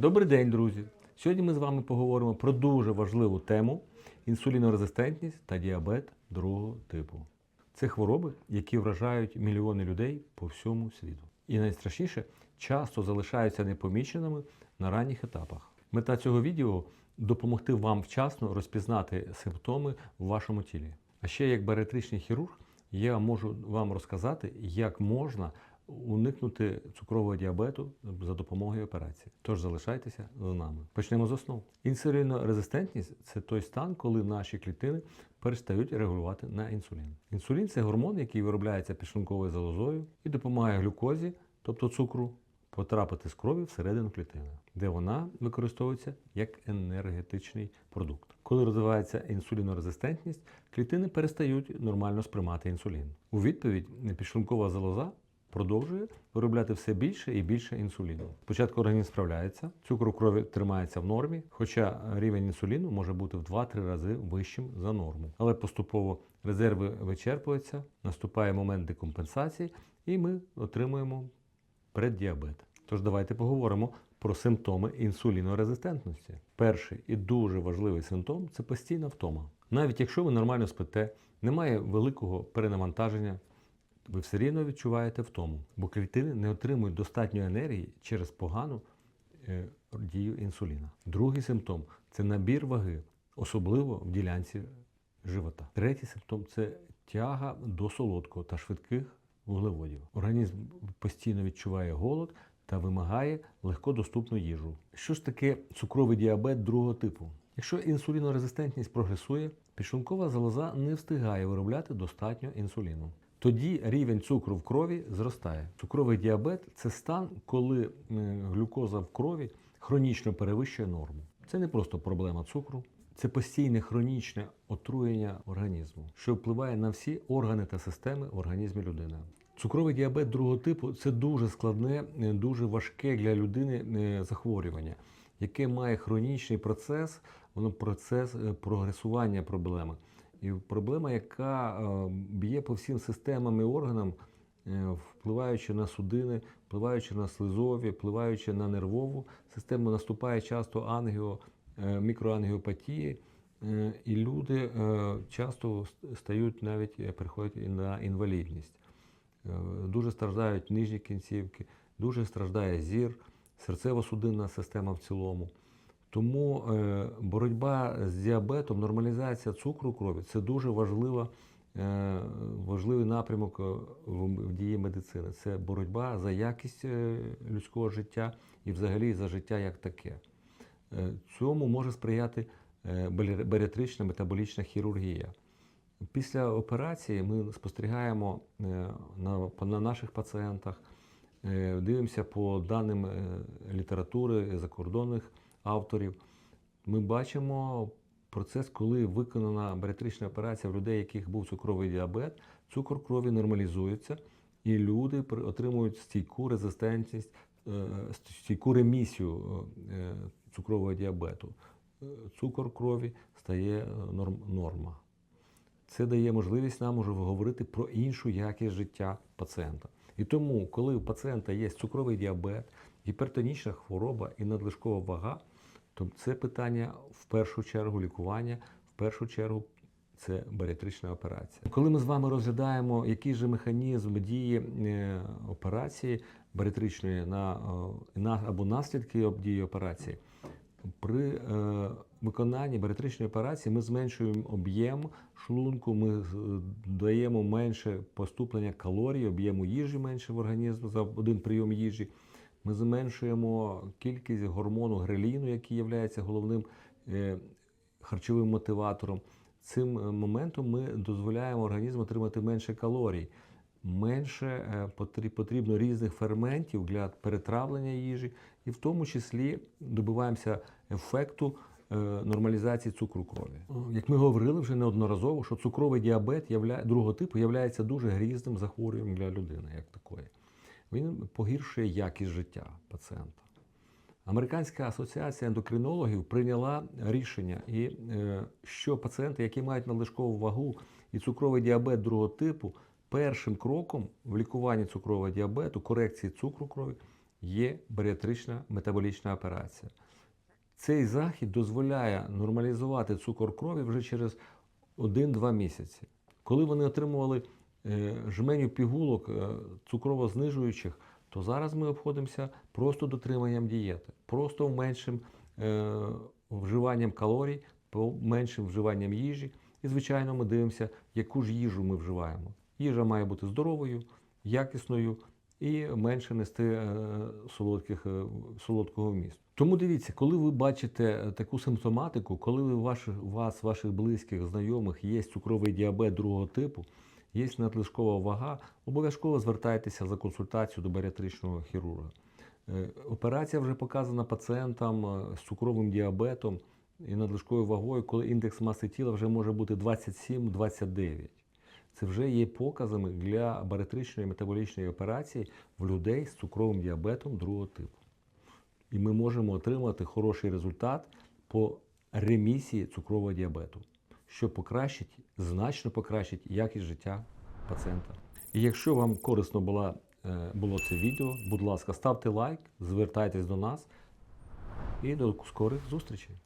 Добрий день, друзі! Сьогодні ми з вами поговоримо про дуже важливу тему інсулінорезистентність та діабет другого типу. Це хвороби, які вражають мільйони людей по всьому світу. І найстрашніше часто залишаються непоміченими на ранніх етапах. Мета цього відео допомогти вам вчасно розпізнати симптоми в вашому тілі. А ще як баріатричний хірург, я можу вам розказати, як можна уникнути цукрового діабету за допомогою операції. Тож залишайтеся з нами. Почнемо з основ. Інсулінорезистентність це той стан, коли наші клітини перестають реагувати на інсулін. Інсулін це гормон, який виробляється підшлунковою залозою і допомагає глюкозі, тобто цукру, потрапити з крові всередину клітини, де вона використовується як енергетичний продукт. Коли розвивається інсулінорезистентність, клітини перестають нормально сприймати інсулін. У відповідь підшлункова залоза продовжує виробляти все більше і більше інсуліну. Спочатку організм справляється, цукор у крові тримається в нормі, хоча рівень інсуліну може бути в 2-3 рази вищим за норму. Але поступово резерви вичерпуються, наступає момент декомпенсації, і ми отримуємо преддіабет. Тож давайте поговоримо про симптоми інсулінорезистентності. Перший і дуже важливий симптом це постійна втома. Навіть якщо ви нормально спите, немає великого перенавантаження, ви все рівно відчуваєте втому, бо клітини не отримують достатньо енергії через погану е, дію інсуліна. Другий симптом це набір ваги, особливо в ділянці живота. Третій симптом це тяга до солодкого та швидких вуглеводів. Організм постійно відчуває голод та вимагає легкодоступну їжу. Що ж таке цукровий діабет другого типу? Якщо інсулінорезистентність прогресує, підшлункова залоза не встигає виробляти достатньо інсуліну. Тоді рівень цукру в крові зростає. Цукровий діабет це стан, коли е, глюкоза в крові хронічно перевищує норму. Це не просто проблема цукру, це постійне хронічне отруєння організму, що впливає на всі органи та системи в організмі людини. Цукровий діабет другого типу це дуже складне, е, дуже важке для людини е, захворювання, яке має хронічний процес, воно процес прогресування проблеми. І проблема, яка е, б'є по всім системам і органам, е, впливаючи на судини, впливаючи на слизові, впливаючи на нервову систему, наступає часто ангіо, е, мікроангіопатії, і люди часто стають навіть приходять на інвалідність. Дуже страждають нижні кінцівки, дуже страждає зір, серцево-судинна система в цілому. Тому е, боротьба з діабетом, нормалізація цукру крові це дуже важлива, е, важливий напрямок е, в, дії медицини. Це боротьба за якість людського життя і взагалі за життя як таке. Цьому може сприяти баріатрична метаболічна хірургія. Після операції ми спостерігаємо на, на наших пацієнтах, дивимося по даним літератури закордонних авторів. Ми бачимо процес, коли виконана баріатрична операція в людей, яких був цукровий діабет, цукор крові нормалізується, і люди отримують стійку резистентність, е, стійку ремісію е, цукрового діабету. Е, Цукор крові стає е, норм- норма. Це дає можливість нам уже говорити про іншу якість життя пацієнта. І тому, коли у пацієнта є цукровий діабет, гіпертонічна хвороба і надлишкова вага, то це питання в першу чергу лікування, в першу чергу це баріатрична операція. Коли ми з вами розглядаємо, який же механізм дії е, операції баріатричної на, е, на або наслідки дії операції, при е, виконанні баріатричної операції ми зменшуємо об'єм шлунку, ми даємо менше поступлення калорій, об'єму їжі менше в організм за один прийом їжі. Ми зменшуємо кількість гормону греліну, який є головним е, харчовим мотиватором. Цим е, моментом ми дозволяємо організму отримати менше калорій, менше е, потрібно різних ферментів для перетравлення їжі, і в тому числі добиваємося ефекту нормалізації цукру крові. Як ми говорили вже неодноразово, що цукровий діабет другого типу є дуже грізним захворюванням для людини, як такої. Він погіршує якість життя пацієнта. Американська асоціація ендокринологів прийняла рішення, і е, що пацієнти, які мають надлишкову вагу і цукровий діабет другого типу, першим кроком в лікуванні цукрового діабету, корекції цукру крові є баріатрична метаболічна операція. Цей захід дозволяє нормалізувати цукор крові вже через 1-2 місяці. Коли вони отримували жменю пігулок е, цукрово-знижуючих, то зараз ми обходимося просто дотриманням дієти, просто меншим е, вживанням калорій, меншим вживанням їжі. І, звичайно, ми дивимося, яку ж їжу ми вживаємо. Їжа має бути здоровою, якісною і менше нести е, солодких, е, солодкого вмісту. Тому дивіться, коли ви бачите е, таку симптоматику, коли у вас, ваших близьких, знайомих є цукровий діабет другого типу, є надлишкова вага, обов'язково звертайтеся за консультацією до баріатричного хірурга. Е, Операція вже показана пацієнтам е, з цукровим діабетом і надлишковою вагою, коли індекс маси тіла вже може бути 27-29. Це вже є показами для баріатричної метаболічної операції в людей з цукровим діабетом другого типу. І ми можемо отримати хороший результат по ремісії цукрового діабету, що покращить, значно покращить якість життя пацієнта. І якщо вам корисно була, е, було це відео, будь ласка, ставте лайк, звертайтесь до нас і до скорих зустрічей.